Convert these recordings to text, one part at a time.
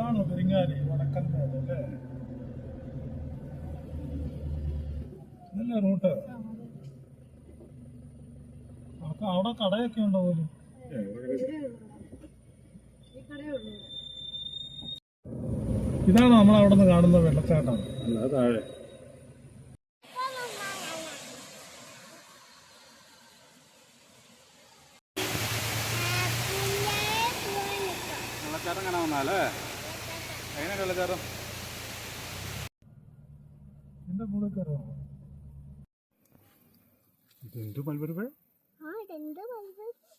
ഇതാണോ പെരിങ്ങാലി വടക്കൻ മേട് അല്ലേ? നല്ല റൂട്ട്? അപ്പൊ അവിടെ കടയൊക്കെ ഉണ്ടോ പോലും? ഇതാണ് നമ്മൾ അവിടെ നിന്ന് കാണുന്ന വെള്ളച്ചാട്ടം. അല്ല താഴെ. വെള്ളച്ചാട്ടം കാണാൻ വന്നാലേ എങ്ങനെയാണ് വെള്ളച്ചാട്ടം എന്റെ മുകളിൽ കയറുമോ ഇതെന്ത് മൽബരി പഴം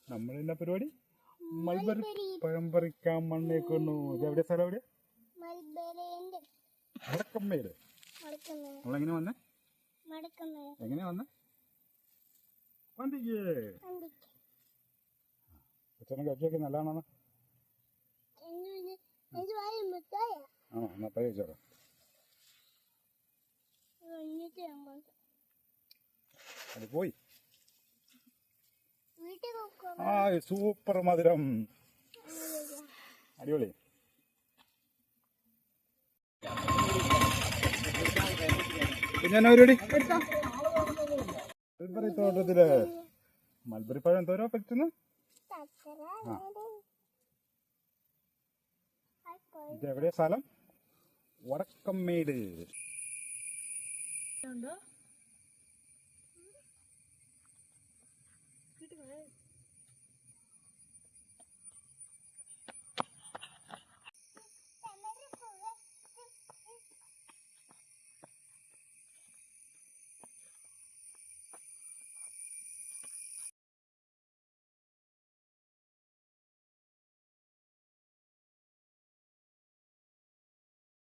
നമ്മളെന്നാ പരിപാടി? മൽബറി പഴം പറിക്കാൻ മണ്ണേക്കുന്നു ഇത് എവിടെ സ്ഥലം എവിടെ വടക്കമ്മേട് നമ്മളെങ്ങനെ വന്നേ? എങ്ങനെ വന്നേ? വണ്ടിക്ക് അച്ഛനും കഴിച്ചൊക്കെ നല്ലതാണോ ആണോ? എന്നാ ചോറ അത് പോയി. ആ സൂപ്പർ മധുരം. അടിപൊളി. പിന്നെ പരിപാടി? മൽബറി തോട്ടത്തിൽ മൽബറി പഴം എന്തോരോ പറ്റുന്നു? ചക്കര ആ. ഇത് എവിടെയാ സ്ഥലം? வடக்கம்மேடு